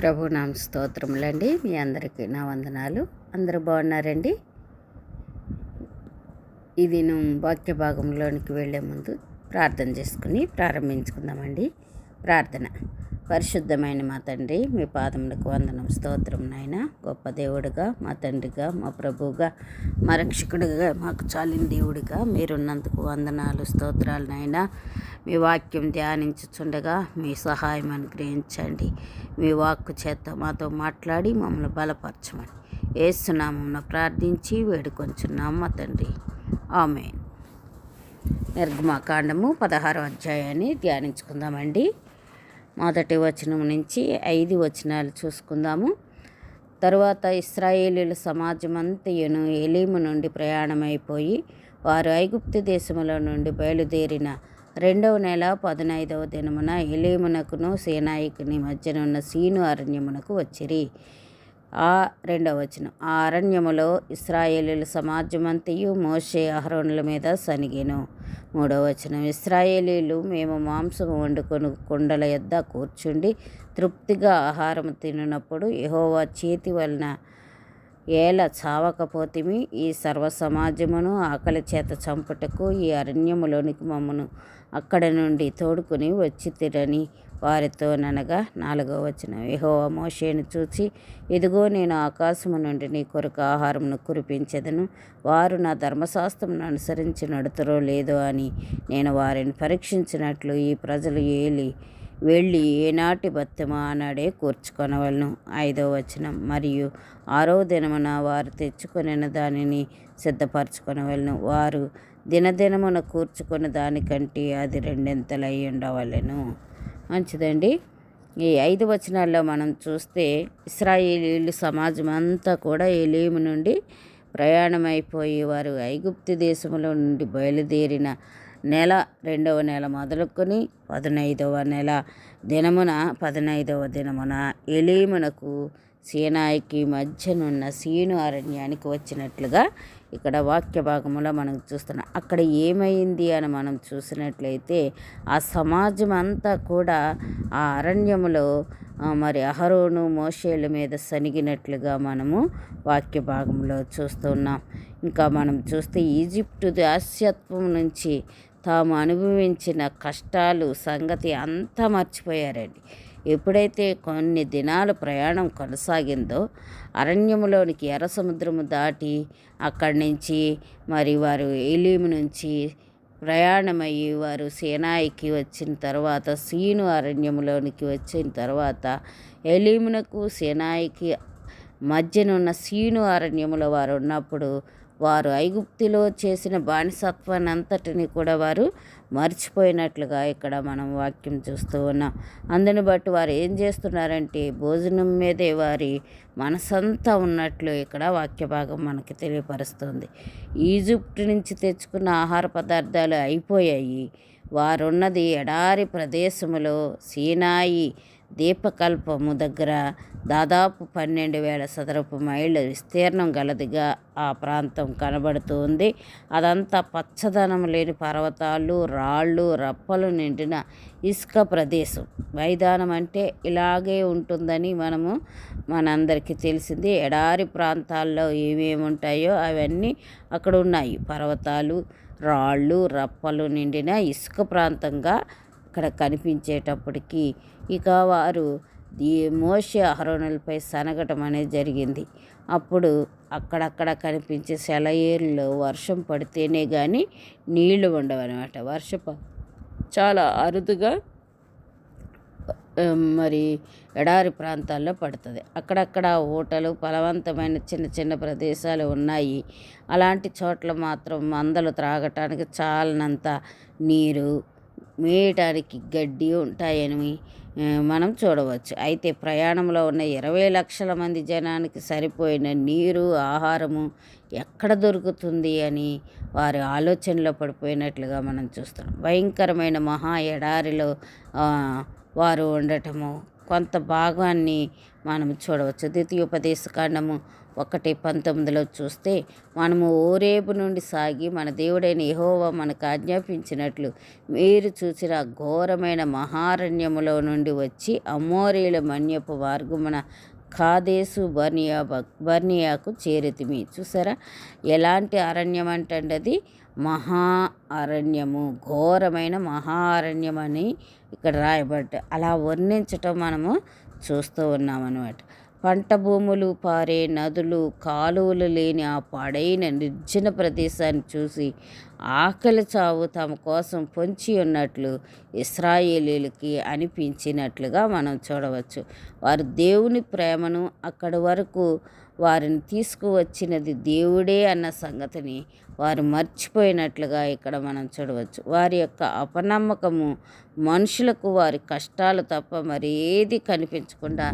ప్రభు నామ స్తోత్రములండి. మీ అందరికీ నా వందనాలు. అందరూ బాగున్నారండి? ఇది నేను వాక్య భాగంలోనికి వెళ్ళే ముందు ప్రార్థన చేసుకుని ప్రారంభించుకుందామండి. ప్రార్థన. పరిశుద్ధమైన మా తండ్రి మీ పాదములకు వందనం స్తోత్రం నాయన. గొప్ప దేవుడిగా మా తండ్రిగా మా ప్రభువుగా మా రక్షకుడిగా మాకు చాలిన దేవుడిగా మీరున్నందుకు వందనాలు స్తోత్రాలు నాయన. మీ వాక్యం ధ్యానించుచుండగా మీ సహాయం అనుగ్రహించండి. మీ వాక్కు చేత మాతో మాట్లాడి మమ్మల్ని బలపరచమని ఏసునామం ప్రార్థించి వేడుకొంచున్నాం మా తండ్రి ఆమె నిర్గమాకాండము పదహారో అధ్యాయాన్ని ధ్యానించుకుందామండి. మొదటి వచనం నుంచి ఐదు వచనాలు చూసుకుందాము. తరువాత ఇస్రాయేలీల సమాజమంతయును ఎలీము నుండి ప్రయాణమైపోయి వారు ఐగుప్తు దేశములో నుండి బయలుదేరిన రెండవ నెల పదనైదవ దినమున ఎలీమునకును సేనాయికుని మధ్యనున్న సీను అరణ్యమునకు వచ్చిరి. ఆ రెండవ వచనం. ఆ అరణ్యములో ఇస్రాయేలీల సమాజమంతయు మోషే అహరోనుల మీద సనిగెను. మూడవ వచనం. ఇస్రాయేలీలు మేము మాంసం వండుకొని కుండల యొద్ద కూర్చుండి తృప్తిగా ఆహారం తిన్నప్పుడు యహోవా చేతి వలన ఏల చావకపోతిమి ఈ సర్వ సమాజమును ఆకలి చేత చంపుటకు ఈ అరణ్యములోనికి మమ్మను. అక్కడ నుండి తోడుకుని వచ్చి తిరని వారితో ననగా నాలుగో వచ్చిన యహో మోషేను చూచి ఇదిగో నేను ఆకాశము నుండి నీ కొరకు ఆహారమును కురిపించదను. వారు నా ధర్మశాస్త్రమును అనుసరించి నడుతురో లేదో అని నేను వారిని పరీక్షించినట్లు ఈ ప్రజలు ఏలి వెళ్ళి ఏనాటి బత్తెమ ఆనాడే కూర్చుకొనవలను. ఐదో వచనం. మరియు ఆరో దినమున వారు తెచ్చుకొనిన దానిని సిద్ధపరచుకొనవలను. వారు దినదినమున కూర్చుకున్న దానికంటే అది రెండింతలై ఉండవలను. మంచిదండి. ఈ ఐదు వచనాల్లో మనం చూస్తే ఇస్రాయేలీలు సమాజం అంతా కూడా ఎలీము నుండి ప్రయాణమైపోయి వారు ఐగుప్తి దేశంలో నుండి బయలుదేరిన నెల రెండవ నెల మొదలుకొని పదనైదవ నెల దినమున పదనైదవ దినమున ఎలీమునకు సీనాయికి మధ్యనున్న సీను అరణ్యానికి వచ్చినట్లుగా ఇక్కడ వాక్య భాగంలో మనం చూస్తున్నాం. అక్కడ ఏమైంది అని మనం చూసినట్లయితే ఆ సమాజం అంతా కూడా ఆ అరణ్యములో మరి అహరోను మోషేల మీద సనిగినట్లుగా మనము వాక్య భాగంలో చూస్తున్నాం. ఇంకా మనం చూస్తే ఈజిప్టు దాస్యత్వం నుంచి తాము అనుభవించిన కష్టాలు సంగతి అంతా మర్చిపోయారండి. ఎప్పుడైతే కొన్ని దినాలు ప్రయాణం కొనసాగిందో అరణ్యములోనికి ఎర్ర సముద్రము దాటి అక్కడి నుంచి మరి వారు ఏలీము నుంచి ప్రయాణమయ్యి వారు సేనాయికి వచ్చిన తర్వాత సీను అరణ్యములోనికి వచ్చిన తర్వాత ఎలీమునకు సేనాయికి మధ్యనున్న సీను అరణ్యములో వారు ఉన్నప్పుడు వారు ఐగుప్తిలో చేసిన బానిసత్వాన్ని అంతటిని కూడా వారు మర్చిపోయినట్లుగా ఇక్కడ మనం వాక్యం చూస్తూ ఉన్నాం. అందుని బట్టి వారు ఏం చేస్తున్నారంటే భోజనం మీదే వారి మనసంతా ఉన్నట్లు ఇక్కడ వాక్య భాగం మనకి తెలియపరుస్తుంది. ఈజిప్ట్ నుంచి తెచ్చుకున్న ఆహార పదార్థాలు అయిపోయాయి. వారున్నది ఎడారి ప్రదేశములో సీనాయి దీపకల్పము దగ్గర దాదాపు పన్నెండు వేల సదరపు మైళ్ళ విస్తీర్ణం గలదిగా ఆ ప్రాంతం కనబడుతుంది అదంతా పచ్చదనం లేని పర్వతాలు రాళ్ళు రప్పలు నిండిన ఇసుక ప్రదేశం. మైదానం అంటే ఇలాగే ఉంటుందని మనము మనందరికీ తెలిసింది. ఎడారి ప్రాంతాల్లో ఏమేమి ఉంటాయో అవన్నీ అక్కడ ఉన్నాయి. పర్వతాలు రాళ్ళు రప్పలు నిండిన ఇసుక ప్రాంతంగా అక్కడ కనిపించేటప్పటికీ ఇక వారు ఈ మోషే అహరోనులపై సనగటం అనేది జరిగింది. అప్పుడు అక్కడక్కడ కనిపించే సెలయేరులో వర్షం పడితేనే కానీ నీళ్ళు ఉండవన్నమాట. వర్షప చాలా అరుదుగా మరి ఎడారి ప్రాంతాల్లో పడుతుంది. అక్కడక్కడ ఊటలు ఫలవంతమైన చిన్న చిన్న ప్రదేశాలు ఉన్నాయి. అలాంటి చోట్ల మాత్రం మందలు త్రాగటానికి చాలనంత నీరు మేయటానికి గడ్డి ఉంటాయని మనం చూడవచ్చు. అయితే ప్రయాణంలో ఉన్న ఇరవై లక్షల మంది జనానికి సరిపోయిన నీరు ఆహారము ఎక్కడ దొరుకుతుంది అని వారి ఆలోచనలో పడిపోయినట్లుగా మనం చూస్తున్నాం. భయంకరమైన మహా ఎడారిలో వారు ఉండటము కొంత భాగాన్ని మనం చూడవచ్చు. ద్వితీయోపదేశ కాండము ఒకటి పంతొమ్మిదిలో చూస్తే మనము ఓరేపు నుండి సాగి మన దేవుడైన యహోవా మనకు ఆజ్ఞాపించినట్లు మీరు చూసిన ఘోరమైన మహారణ్యములో నుండి వచ్చి అమోరీల మన్యపు మార్గమున కాదేశు బర్నియా బర్నియాకు చేరితిమి. చూసారా? ఎలాంటి అరణ్యం అంటే అది మహా అరణ్యము ఘోరమైన మహా అరణ్యం అని ఇక్కడ రాయబడ్డ అలా వర్ణించటం మనము చూస్తూ ఉన్నామన్నమాట. పంట భూములు పారే నదులు కాలువలు లేని ఆ పాడైన నిర్జన ప్రదేశాన్ని చూసి ఆకలి చావు తమ కోసం పొంచి ఉన్నట్లు ఇస్రాయేలీలకి అనిపించినట్లుగా మనం చూడవచ్చు. వారు దేవుని ప్రేమను అక్కడి వరకు వారిని తీసుకువచ్చినది దేవుడే అన్న సంగతిని వారు మర్చిపోయినట్లుగా ఇక్కడ మనం చూడవచ్చు. వారి యొక్క అపనమ్మకము మనుషులకు వారి కష్టాలు తప్ప మరి ఏది కనిపించకుండా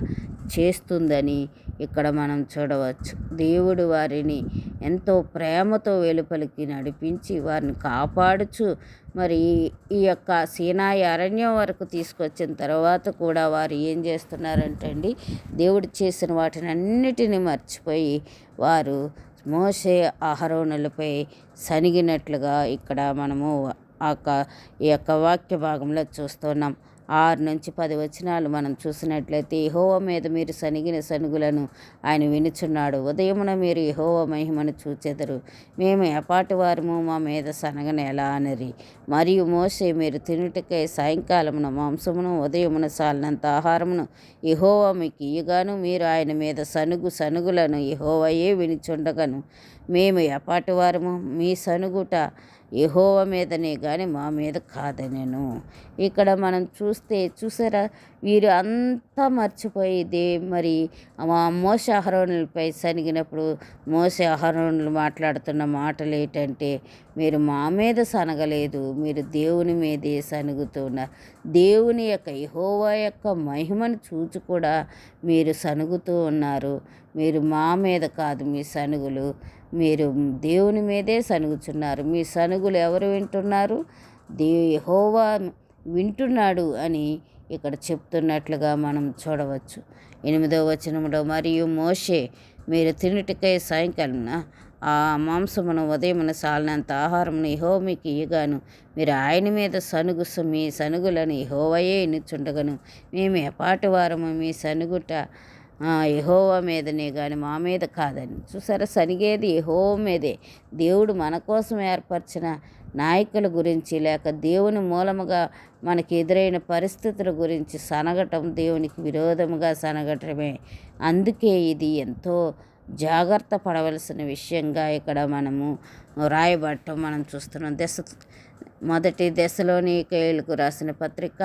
చేస్తుందని ఇక్కడ మనం చూడవచ్చు. దేవుడు వారిని ఎంతో ప్రేమతో వెలుపలికి నడిపించి వారిని కాపాడుచు మరి ఈ యొక్క సీనాయి అరణ్యం వరకు తీసుకొచ్చిన తర్వాత కూడా వారు ఏం చేస్తున్నారంటే అండి దేవుడు చేసిన వాటిని అన్నిటిని మర్చిపోయి వారు మోసే ఆహరణలపై సనిగినట్లుగా ఇక్కడ మనము ఆ ఈ యొక్క వాక్య భాగంలో చూస్తున్నాం. ఆరు నుంచి పది వచనాలు మనం చూసినట్లయితే యహోవ మీద మీరు సనిగిన సనుగులను ఆయన వినుచున్నాడు. ఉదయమున మీరు యహోవ మహిమను చూచెదరు. మేము ఎపాటి వారము మా మీద సనగన ఎలా అనరి? మరియు మోసే మీరు తినుటకై సాయంకాలమున మాంసమును ఉదయమున సాలినంత ఆహారమును యహోవ మీకు ఇయ్యగాను మీరు ఆయన మీద సనుగు సనుగులను యహోవయే వినిచుండగను. మేము ఎపాటి వారము మీ సనుగుట యహోవ మీదనే కానీ మా మీద కాదనేను ఇక్కడ మనం చూస్తే చూసారా? వీరు అంతా మర్చిపోయి దే మరి మోస అహరోనులపై సనిగినప్పుడు మోస అహరోనులు మాట్లాడుతున్న మాటలు ఏంటంటే మీరు మా మీద సనగలేదు మీరు దేవుని మీదే సనుగుతున్నారు దేవుని యొక్క యహోవా యొక్క మహిమను చూచి కూడా మీరు సనుగుతూ ఉన్నారు. మీరు మా మీద కాదు మీ సనుగులు మీరు దేవుని మీదే సనుగుచున్నారు. మీ సనుగులు ఎవరు వింటున్నారు? దే యహోవా వింటున్నాడు అని ఇక్కడ చెప్తున్నట్లుగా మనం చూడవచ్చు. ఎనిమిదవ వచనంలో మరియు మోషే మీరు తినుటికై సాయంకాలం ఆ మాంసమును ఉదయమున సాలినంత ఆహారమును యహోమికి ఇయ్యగాను మీరు ఆయన మీద సనుగు మీ సనుగులను యహోవయే ఎన్నుచుండగను. మేము ఎపాటి వారము మీ సనుగుట యహోవా మీదనే కానీ మా మీద కాదని. చూసారా? సనిగేది యహోవ మీదే. దేవుడు మన కోసం ఏర్పరిచిన నాయకుల గురించి లేక దేవుని మూలముగా మనకి ఎదురైన పరిస్థితుల గురించి సనగటం దేవునికి విరోధముగా సనగటమే. అందుకే ఇది ఎంతో జాగ్రత్త పడవలసిన విషయంగా ఇక్కడ మనము రాయబడటం మనం చూస్తున్నాం. దశ మొదటి దశలోని కేయులకు రాసిన పత్రిక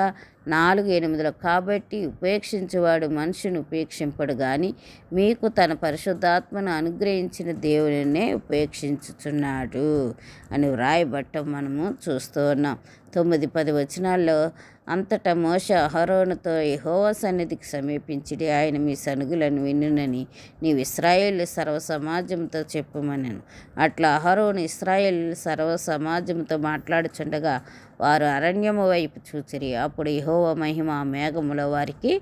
నాలుగు ఎనిమిదిలో కాబట్టి ఉపేక్షించేవాడు మనిషిని ఉపేక్షింపడు కానీ మీకు తన పరిశుద్ధాత్మను అనుగ్రహించిన దేవుడినే ఉపేక్షించుచున్నాడు అని వ్రాయబట్టం మనము చూస్తూ ఉన్నాం. తొమ్మిది పది వచనాల్లో అంతటా మోష అహరోనుతో యహోవ సన్నిధికి సమీపించిడి ఆయన మీ సనుగులను వినునని నీవు ఇస్రాయేల్ సర్వ సమాజంతో చెప్పుమనను. అట్లా అహరోను ఇస్రాయేల్ సర్వ సమాజంతో మాట్లాడుచుండగా వారు అరణ్యము వైపు చూచిరి అప్పుడు యహోవ మహిమ మేఘములో వారికి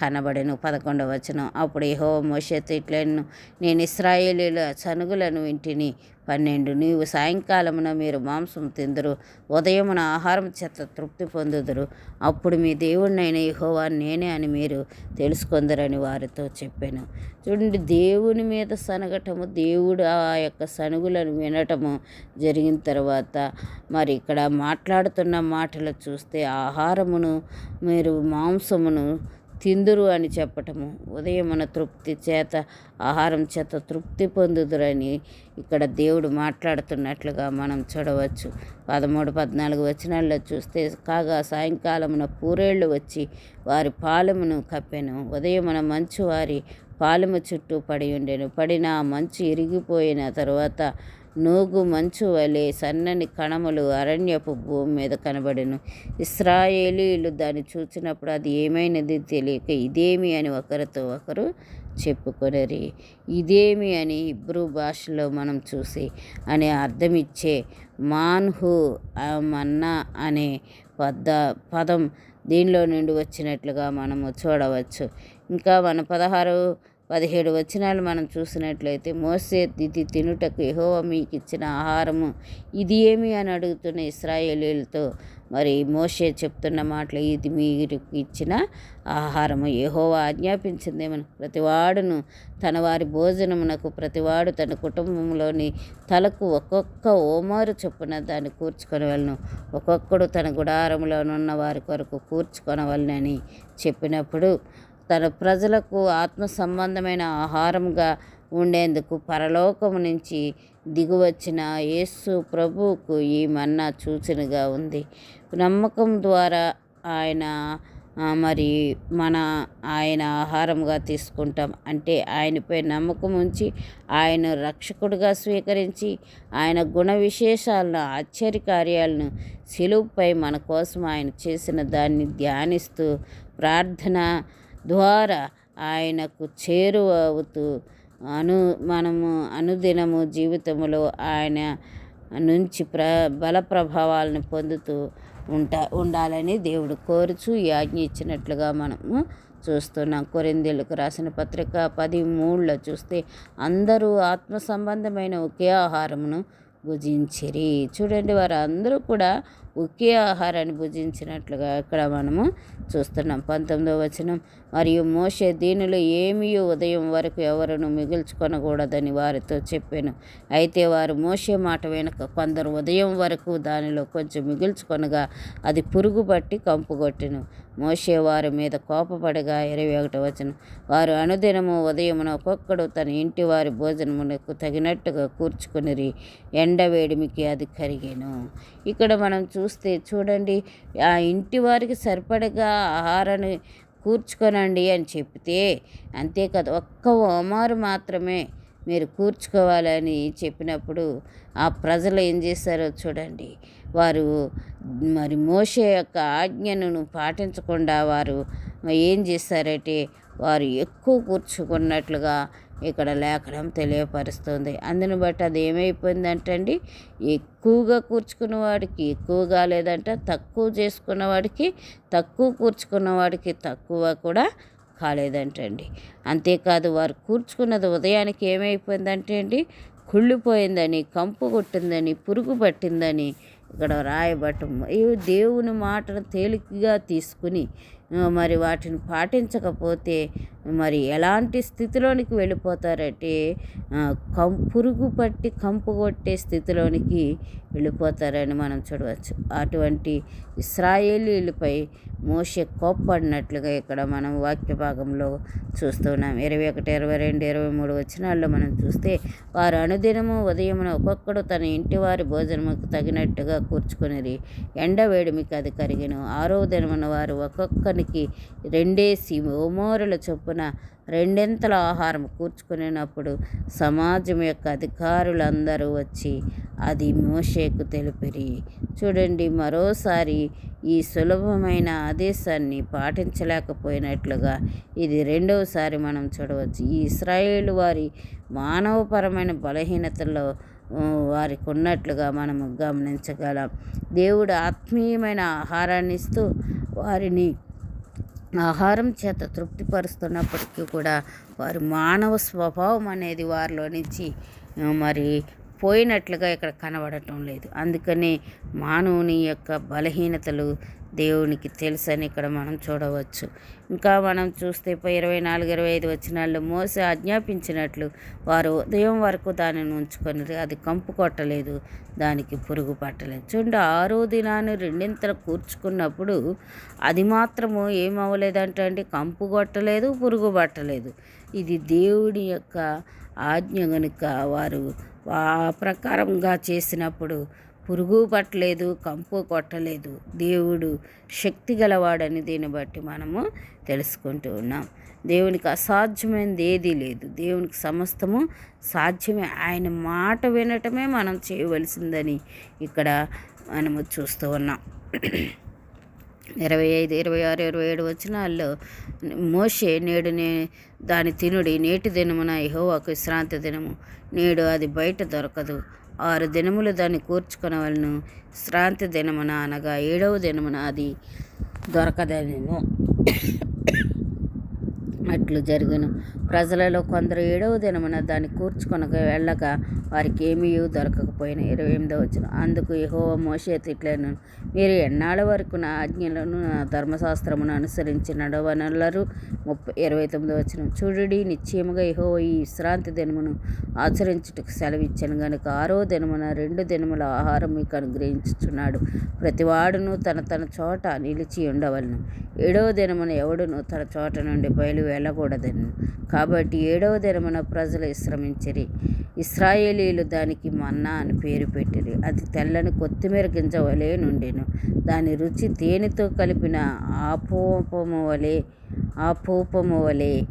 కనబడెను పదకొండవ వచనం. అప్పుడు యహోవ మోషేతో ఇట్లను నేను ఇస్రాయేలీల చనుగులను వింటిని. పన్నెండు నీవు సాయంకాలమున మీరు మాంసం తిందురు ఉదయమున ఆహారం చేత తృప్తి పొందుదురు. అప్పుడు మీ దేవుడినైన యహోవా నేనే అని మీరు తెలుసుకుందరని వారితో చెప్పాను. చూడండి దేవుని మీద సనగటము దేవుడు ఆ యొక్క సనుగులను వినటము జరిగిన తర్వాత మరి ఇక్కడ మాట్లాడుతున్న మాటలు చూస్తే ఆహారమును మీరు మాంసమును తిందురు అని చెప్పటము. ఉదయమున తృప్తి చేత ఆహారం చేత తృప్తి పొందుదురని ఇక్కడ దేవుడు మాట్లాడుతున్నట్లుగా మనం చూడవచ్చు. పదమూడు పద్నాలుగు వచనాల్లో చూస్తే కాగా సాయంకాలమున పూరేళ్ళు వచ్చి వారి పాలమును కప్పెను. ఉదయమున మంచు వారి పాలెము చుట్టూ పడి ఉండెను. పడిన మంచు ఇరిగిపోయిన తరువాత నూగు మంచు వలె సన్నని కణములు అరణ్యపు భూమి మీద కనబడెను. ఇస్రాయేలీలు దాన్ని చూసినప్పుడు అది ఏమైనది తెలియక ఇదేమి అని ఒకరితో ఒకరు చెప్పుకొనరి. ఇదేమి అని ఇబ్రూ భాషలో మనం చూసి అనే అర్థమిచ్చే మాన్హు మన్నా అనే పద పదం దీనిలో నుండి వచ్చినట్లుగా మనము చూడవచ్చు. ఇంకా మన పదహారు పదిహేడు వచనాలు మనం చూసినట్లయితే మోసే ఇది తినుటకు యెహోవా మీకు ఇచ్చిన ఆహారము ఇది ఏమి? అని అడుగుతున్న ఇస్రాయేలీలతో మరి మోసే చెప్తున్న మాటలు ఇది మీకు ఇచ్చిన ఆహారము. యెహోవా ఆజ్ఞాపించిందేమని ప్రతివాడును తన వారి భోజనమునకు ప్రతివాడు తన కుటుంబంలోని తలకు ఒక్కొక్క ఓమారు చొప్పున దాన్ని కూర్చుకొని వెళ్ళను ఒక్కొక్కడు తన గుడారంలోనున్న వారి కొరకు కూర్చుకొనవలనని చెప్పినప్పుడు తన ప్రజలకు ఆత్మ సంబంధమైన ఆహారంగా ఉండేందుకు పరలోకము నుంచి దిగువచ్చిన యేసు ప్రభువుకు ఈ మన్నా సూచనగా ఉంది. నమ్మకం ద్వారా ఆయన మరి మన ఆయన ఆహారంగా తీసుకుంటాం. అంటే ఆయనపై నమ్మకం ఉంచి ఆయన రక్షకుడిగా స్వీకరించి ఆయన గుణ విశేషాలను ఆశ్చర్య కార్యాలను సిలువుపై మన కోసం ఆయన చేసిన దాన్ని ధ్యానిస్తూ ప్రార్థన ద్వారా ఆయనకు చేరువ అవుతూ అను మనము అనుదినము జీవితంలో ఆయన నుంచి ప్ర బల ప్రభావాలను పొందుతూ ఉంటా ఉండాలని దేవుడు కోరుచు ఈ ఆజ్ఞ ఇచ్చినట్లుగా మనము చూస్తున్నాం. కొరిందేళ్ళకు రాసిన పత్రిక పది మూడులో చూస్తే అందరూ ఆత్మ సంబంధమైన ఒకే ఆహారమును భుజించిరి. చూడండి వారు అందరూ కూడా ఒకే ఆహారాన్ని భుజించినట్లుగా ఇక్కడ మనము చూస్తున్నాం. పంతొమ్మిదవ వచనం మరియు మోషే దీనిలో ఏమీ ఉదయం వరకు ఎవరును మిగుల్చుకొనకూడదని వారితో చెప్పాను. అయితే వారు మోసే మాట వెనుక కొందరు ఉదయం వరకు దానిలో కొంచెం మిగుల్చుకొనగా అది పురుగు పట్టి కంపు కొట్టెను వారి మీద కోపపడగా ఇరవై ఒకటి వచ్చిన వారు అనుదినము ఉదయమున ఒక్కొక్కడు తన ఇంటి వారి భోజనమునకు తగినట్టుగా కూర్చుకునిరి ఎండవేడిమికి అది కరిగాను. ఇక్కడ మనం చూ చూస్తే చూడండి ఆ ఇంటి వారికి సరిపడగా ఆహారాన్ని కూర్చుకొనండి అని చెప్తే అంతేకాదు ఒక్క ఓమారు మాత్రమే మీరు కూర్చుకోవాలని చెప్పినప్పుడు ఆ ప్రజలు ఏం చేశారో చూడండి. వారు మరి మోషే యొక్క ఆజ్ఞను పాటించకుండా వారు ఏం చేశారంటే వారు ఎక్కువ కూర్చుకున్నట్లుగా ఇక్కడ లేఖనం తెలియపరుస్తుంది. అందుని బట్టి అది ఏమైపోయిందంటండి? ఎక్కువగా కూర్చుకున్న వాడికి ఎక్కువగా లేదంట తక్కువ చేసుకున్న వాడికి తక్కువ కూర్చుకున్న వాడికి తక్కువ కూడా కాలేదంటండి. అంతేకాదు వారు కూర్చుకున్నది ఉదయానికి ఏమైపోయిందంటే అండి కుళ్ళిపోయిందని కంపు కొట్టిందని పురుగు పట్టిందని ఇక్కడ రాయబట్టం దేవుని మాటను తేలికగా తీసుకుని మరి వాటిని పాటించకపోతే మరి ఎలాంటి స్థితిలోనికి వెళ్ళిపోతారంటే కం పురుగు పట్టి కంపు కొట్టే స్థితిలోనికి వెళ్ళిపోతారని మనం చూడవచ్చు. అటువంటి ఇస్రాయేలీలపై మోసే కోప్పడినట్లుగా ఇక్కడ మనం వాక్య భాగంలో చూస్తున్నాం. ఇరవై ఒకటి ఇరవై రెండు ఇరవై మూడు వచనాల్లో మనం చూస్తే వారు అనుదినము ఉదయమున ఒక్కొక్కడు తన ఇంటి వారి భోజనముకు తగినట్టుగా కూర్చుకుని ఎండ వేడిమికి అది కరిగిన. ఆరో దినమున వారు వాడికి రెండేసి ఓమోరుల చొప్పున రెండింతల ఆహారం కూర్చుకునేటప్పుడు సమాజం యొక్క అధికారులందరూ వచ్చి అది మోషేకు తెలిపిరి. చూడండి మరోసారి ఈ సులభమైన ఆదేశాన్ని పాటించలేకపోయినట్లుగా ఇది రెండవసారి మనం చూడవచ్చు. ఈ ఇస్రాయేల్ వారి మానవపరమైన బలహీనతల్లో వారికి ఉన్నట్లుగా మనము గమనించగలం. దేవుడు ఆత్మీయమైన ఆహారాన్ని ఇస్తూ వారిని ఆహారం చేత తృప్తిపరుస్తున్నప్పటికీ కూడా వారి మానవ స్వభావం అనేది వారిలో నుంచి మరి పోయినట్లుగా ఇక్కడ కనబడటం లేదు. అందుకని మానవుని యొక్క బలహీనతలు దేవునికి తెలుసని ఇక్కడ మనం చూడవచ్చు. ఇంకా మనం చూస్తే పై ఇరవై నాలుగు ఇరవై ఐదు వచ్చినాళ్ళు మోసే ఆజ్ఞాపించినట్లు వారు ఉదయం వరకు దానిని ఉంచుకొని అది కంపు కొట్టలేదు దానికి పురుగు పట్టలేదు. చూడండి ఆరో దినాన్ని రెండింతలు కూర్చుకున్నప్పుడు అది మాత్రము ఏమవ్వలేదంటే అండి? కంపు కొట్టలేదు పురుగు పట్టలేదు. ఇది దేవుడి యొక్క ఆజ్ఞ కనుక వారు ఆ ప్రకారంగా చేసినప్పుడు పురుగు పట్టలేదు కంపు కొట్టలేదు. దేవుడు శక్తి గలవాడని దీన్ని బట్టి మనము తెలుసుకుంటూ ఉన్నాం. దేవునికి అసాధ్యమైనది ఏదీ లేదు. దేవునికి సమస్తము సాధ్యమే. ఆయన మాట వినటమే మనం చేయవలసిందని ఇక్కడ మనము చూస్తూ ఉన్నాం. ఇరవై ఐదు ఇరవై ఆరు ఇరవై ఏడు వచనాల్లో మోషే నేడు నే దాని తినుడి నేటి దినమున యెహోవాకు విశ్రాంతి దినము. నేడు అది బయట దొరకదు. ఆరు దినములు దాన్ని కూర్చుకొనవలను. శ్రాంతి దినమున అనగా ఏడవ దినమున అది దొరకదనెను. అట్లు జరుగును. ప్రజలలో కొందరు ఏడవ దినమున దాన్ని కూర్చుకొనక వెళ్ళగా వారికి ఏమీ దొరకకపోయిన ఇరవై ఎనిమిదో వచ్చిన అందుకు యహో మోషే తిట్లను మీరు ఎన్నాళ్ళ వరకు నా ఆజ్ఞలను నా ధర్మశాస్త్రమును అనుసరించి నడవనల్లరు ముప్పై ఇరవై తొమ్మిదో వచ్చిన చూడుడి నిశ్చయముగా యహో ఈ విశ్రాంతి దినమును ఆచరించుటకు సెలవిచ్చాను. గనుక ఆరో దినమున రెండు దినముల ఆహారం మీకు అనుగ్రహించుచున్నాడు. ప్రతివాడును తన తన చోట నిలిచి ఉండవలను. ఏడవ దినమున ఎవడును తన చోట నుండి బయలువే వెళ్ళకూడదని. కాబట్టి ఏడవ దినమున ప్రజలు విశ్రమించిరి. ఇస్రాయేలీలు దానికి మన్నా అని పేరు పెట్టిరి. అది తెల్లని కొత్తిమీర గింజ వలె నుండెను. దాని రుచి తేనెతో కలిపిన ఆపోపము వలె ఆపోపము వలె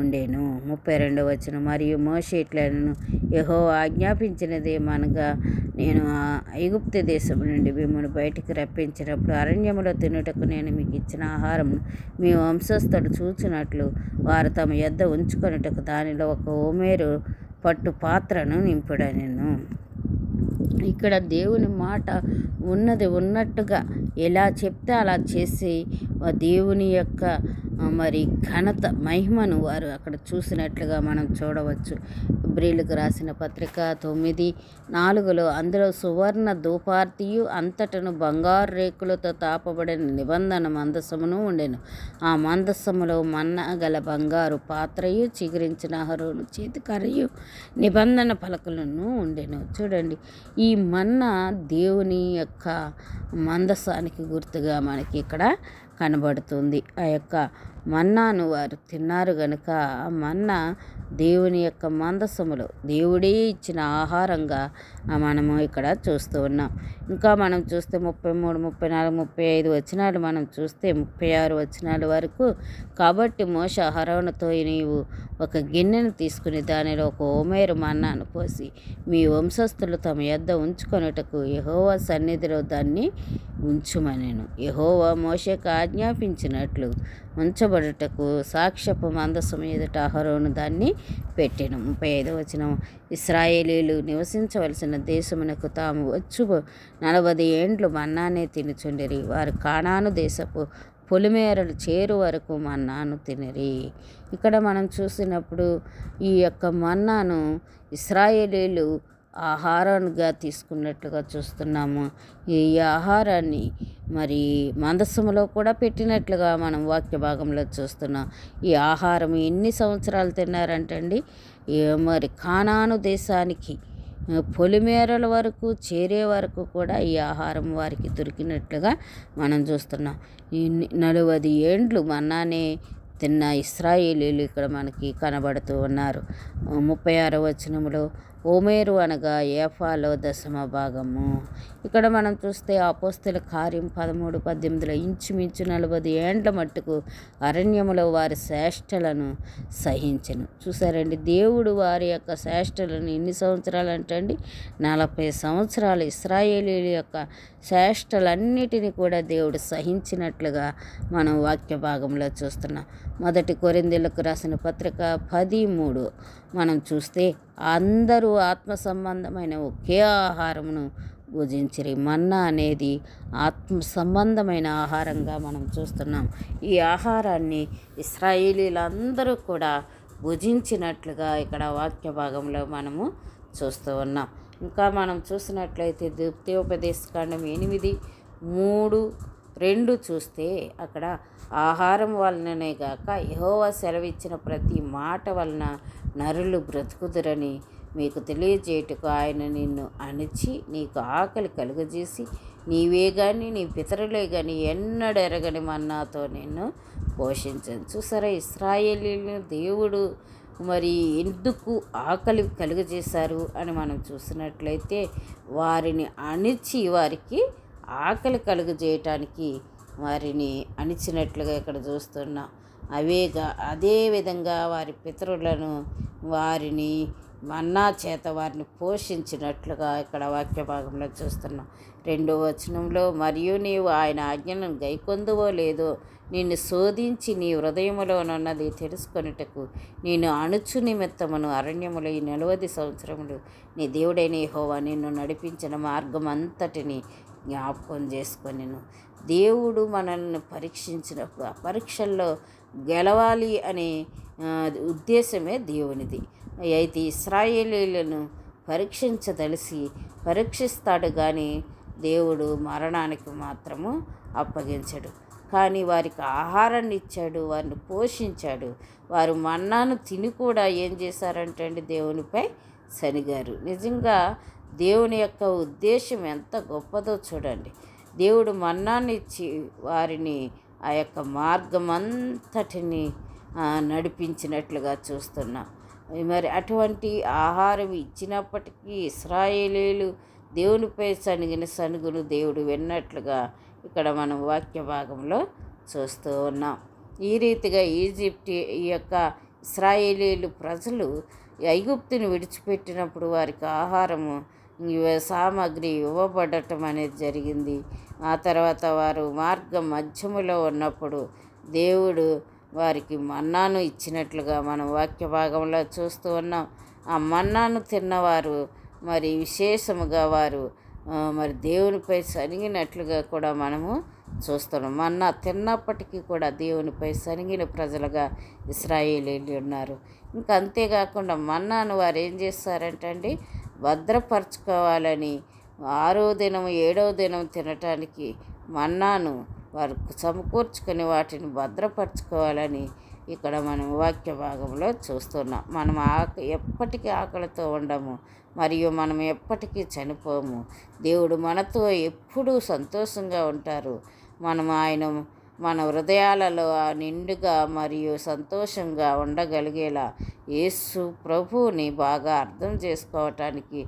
ఉండేను. ముప్పై రెండవ వచ్చిన మరియు మోషే ఇట్లను యహో ఆజ్ఞాపించినదేమనగా నేను ఆ ఐగుప్తు దేశం నుండి మిమ్మల్ని బయటికి రప్పించినప్పుడు అరణ్యములో తినుటకు నేను మీకు ఇచ్చిన ఆహారం మీ వంశస్థుడు చూచినట్లు వారు తమ యొద్ద ఉంచుకొనుటకు దానిలో ఒక ఓమేరు పట్టు పాత్రను నింపుడనెను. ఇక్కడ దేవుని మాట ఉన్నది ఉన్నట్టుగా ఎలా చెప్తే అలా చేసి దేవుని యొక్క మరి ఘనత మహిమను వారు అక్కడ చూసినట్లుగా మనం చూడవచ్చు. బ్రీలకు రాసిన పత్రిక తొమ్మిది నాలుగులో అందులో సువర్ణ ధూపార్తియు అంతటను బంగారు రేకులతో తాపబడిన నిబంధన మందసమును ఉండెను. ఆ మందసములో మన్న గల బంగారు పాత్రయు చిగురించిన హరోను చేతికరయు నిబంధన పలకలను ఉండెను. చూడండి ఈ మన్న దేవుని యొక్క మందసానికి గుర్తుగా మనకి ఇక్కడ కనబడుతుంది. ఆ యొక్క మన్నాను వారు తిన్నారు గనుక మన్నా దేవుని యొక్క మందసములు దేవుడే ఇచ్చిన ఆహారంగా మనము ఇక్కడ చూస్తూ ఉన్నాం. ఇంకా మనం చూస్తే ముప్పై మూడు ముప్పై నాలుగు ముప్పై ఐదు వచ్చినాలు మనం చూస్తే ముప్పై ఆరు వచనాల వరకు కాబట్టి మోస హరవణతో నీవు ఒక గిన్నెను తీసుకుని దానిలో ఒక ఓమేరు మన్నాను పోసి మీ వంశస్థులు తమ యొద్ద ఉంచుకొనుటకు యహోవా సన్నిధిలో దాన్ని ఉంచుమనెను. యహోవా మోసకు ఆజ్ఞాపించినట్లు ఉంచబడుటకు సాక్ష్యపు మందసం ఎదుట అహరోను దాన్ని పెట్టెను. ముప్పై ఐదవ వచనం ఇస్రాయేలీలు నివసించవలసిన దేశమునకు తాము వచ్చు నలభై ఏండ్లు మన్నానే తినుచుండిరి. వారు కానాను దేశపు పొలిమేరలు చేరు వరకు మన్నాను తినరి. ఇక్కడ మనం చూసినప్పుడు ఈ యొక్క మన్నాను ఇస్రాయేలీలు ఆహారంగా తీసుకున్నట్లుగా చూస్తున్నాము. ఈ ఆహారాన్ని మరి మందస్సులో కూడా పెట్టినట్లుగా మనం వాక్య భాగంలో చూస్తున్నాం. ఈ ఆహారం ఎన్ని సంవత్సరాలు తిన్నారంటండి? మరి కానాను దేశానికి పొలిమేరల వరకు చేరే వరకు కూడా ఈ ఆహారం వారికి దొరికినట్లుగా మనం చూస్తున్నాం. ఈ నలభై ఏండ్లు మన్నానే తిన్న ఇస్రాయేలీలు ఇక్కడ మనకి కనబడుతూ ఉన్నారు. ముప్పై ఆరో వచనంలో ఓమేరు అనగా ఏఫాలో దశమ భాగము. ఇక్కడ మనం చూస్తే అపోస్తుల కార్యం పదమూడు పద్దెనిమిదిలో ఇంచుమించు నలభై ఏండ్ల మట్టుకు అరణ్యములో వారి శ్రేష్టలను సహించను. చూసారండి దేవుడు వారి యొక్క శ్రేష్టలను ఎన్ని సంవత్సరాలు అంటే అండి? నలభై సంవత్సరాలు. ఇస్రాయేలీల యొక్క చేష్టలన్నిటినీ కూడా దేవుడు సహించినట్లుగా మనం వాక్య భాగంలో చూస్తున్నాం. మొదటి కొరిందీలకు రాసిన పత్రిక పది మూడు మనం చూస్తే అందరూ ఆత్మ సంబంధమైన ఒకే ఆహారమును భుజించిరి. మన్నా అనేది ఆత్మ సంబంధమైన ఆహారంగా మనం చూస్తున్నాం. ఈ ఆహారాన్ని ఇస్రాయేలీలందరూ కూడా భుజించినట్లుగా ఇక్కడ వాక్య భాగంలో మనము చూస్తూ ఉన్నాం. ఇంకా మనం చూసినట్లయితే ద్వితీయోపదేశకాండం ఎనిమిది మూడు రెండు చూస్తే అక్కడ ఆహారం వలననే గాక యహోవా సెలవిచ్చిన ప్రతి మాట వలన నరులు బ్రతుకుదురని మీకు తెలియజేయటకు ఆయన నిన్ను అణిచి నీకు ఆకలి కలుగజేసి నీవే కానీ నీ పితరులే కానీ ఎన్నడెరగని మన్నాతో నిన్ను పోషించను. చూసారా ఇస్రాయేలీలను దేవుడు మరి ఎందుకు ఆకలి కలుగజేశారు అని మనం చూసినట్లయితే వారిని అణిచి వారికి ఆకలి కలుగజేయటానికి వారిని అణిచినట్లుగా ఇక్కడ చూస్తున్నాం అవేగా అదే విధంగా వారి పితరులను వారిని మన్నా చేత వారిని పోషించినట్లుగా ఇక్కడ వాక్య భాగంలో చూస్తున్నాం. రెండో వచనంలో మరియు నీవు ఆయన ఆజ్ఞలను గైకొందువో లేదో నిన్ను శోధించి నీ హృదయములోనున్నది తెలుసుకొనుటకు నేను అణుచు నిమిత్తమును అరణ్యములో ఈ నలవది సంవత్సరములు. నీ దేవుడైన హోవా నిన్ను నడిపించిన మార్గం అంతటిని జ్ఞాపకం చేసుకొనిను. దేవుడు మనల్ని పరీక్షించినప్పుడు ఆ పరీక్షల్లో గెలవాలి అనే ఉద్దేశమే దేవునిది. అయితే ఇస్రాయేలీలను పరీక్షించదలిసి పరీక్షిస్తాడు కానీ దేవుడు మరణానికి మాత్రము అప్పగించడు. కానీ వారికి ఆహారాన్ని ఇచ్చాడు వారిని పోషించాడు. వారు మన్నాను తిని కూడా ఏం చేశారంటే అండి దేవునిపై శనిగారు నిజంగా దేవుని యొక్క ఉద్దేశం ఎంత గొప్పదో చూడండి. దేవుడు మన్నాన్ని ఇచ్చి వారిని ఆ యొక్క మార్గం అంతటిని నడిపించినట్లుగా చూస్తున్నాం. మరి అటువంటి ఆహారం ఇచ్చినప్పటికీ ఇస్రాయేలీలు దేవునిపై సనిగిన సనుగును దేవుడు విన్నట్లుగా ఇక్కడ మనం వాక్య భాగంలో చూస్తూ ఉన్నాం. ఈ రీతిగా ఈజిప్ట్ ఈ యొక్క ఇస్రాయేలీలు ప్రజలు ఐగుప్తుని విడిచిపెట్టినప్పుడు వారికి ఆహారము సామాగ్రి ఇవ్వబడటం అనేది జరిగింది. ఆ తర్వాత వారు మార్గం మధ్యములో ఉన్నప్పుడు దేవుడు వారికి మన్నాను ఇచ్చినట్లుగా మనం వాక్య భాగంలో చూస్తూ ఉన్నాం. ఆ మన్నాను తిన్నవారు మరి విశేషముగా వారు మరి దేవునిపై సనిగినట్లుగా కూడా మనము చూస్తున్నాం. మన్నా తిన్నప్పటికీ కూడా దేవునిపై సనిగిన ప్రజలుగా ఇస్రాయేలీలు ఉన్నారు. ఇంకా అంతేకాకుండా మన్నాను వారు ఏం చేస్తారంటే అండి భద్రపరచుకోవాలని ఆరో దినం ఏడవ దినం తినటానికి మన్నాను వారు సమకూర్చుకొని వాటిని భద్రపరచుకోవాలని ఇక్కడ మనం వాక్య భాగంలో చూస్తున్నాం. మనం ఆక ఎప్పటికీ ఆకలితో ఉండము మరియు మనం ఎప్పటికీ చనిపోము. దేవుడు మనతో ఎప్పుడూ సంతోషంగా ఉంటారు. మనం ఆయన మన హృదయాలలో నిండుగా మరియు సంతోషంగా ఉండగలిగేలా యేసు ప్రభువుని బాగా అర్థం చేసుకోవటానికి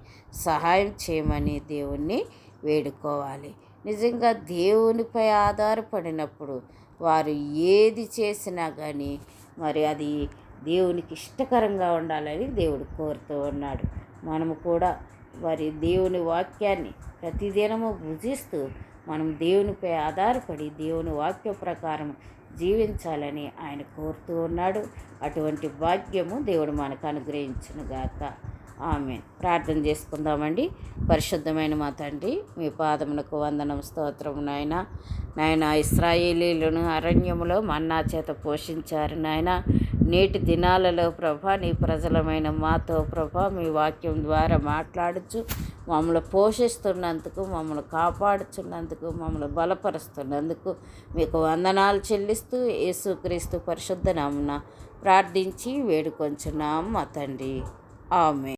సహాయం చేయమని దేవుణ్ణి వేడుకోవాలి. నిజంగా దేవునిపై ఆధారపడినప్పుడు వారు ఏది చేసినా కానీ మరి అది దేవునికి ఇష్టకరంగా ఉండాలని దేవుడు కోరుతూ ఉన్నాడు. మనము కూడా మరి దేవుని వాక్యాన్ని ప్రతిదినము భుజిస్తూ మనం దేవునిపై ఆధారపడి దేవుని వాక్య ప్రకారం జీవించాలని ఆయన కోరుతూ ఉన్నాడు. అటువంటి భాగ్యము దేవుడు మనకు అనుగ్రహించునుగాక ఆమె ప్రార్థన చేసుకుందామండి. పరిశుద్ధమైన మా తండ్రి మీ పాదమునకు వందనం స్తోత్రం నాయన. నాయన ఇస్రాయేలీలను అరణ్యములో మన్నా చేత పోషించారు నాయన. నేటి దినాలలో ప్రభా నీ ప్రజలమైన మాతో ప్రభా మీ వాక్యం ద్వారా మాట్లాడుచు మమ్మల్ని పోషిస్తున్నందుకు మమ్మల్ని కాపాడుచున్నందుకు మమ్మల్ని బలపరుస్తున్నందుకు మీకు వందనాలు చెల్లిస్తూ యేసుక్రీస్తు పరిశుద్ధ నామున ప్రార్థించి వేడుకొంచున్నాం మా తండ్రి. ఆమె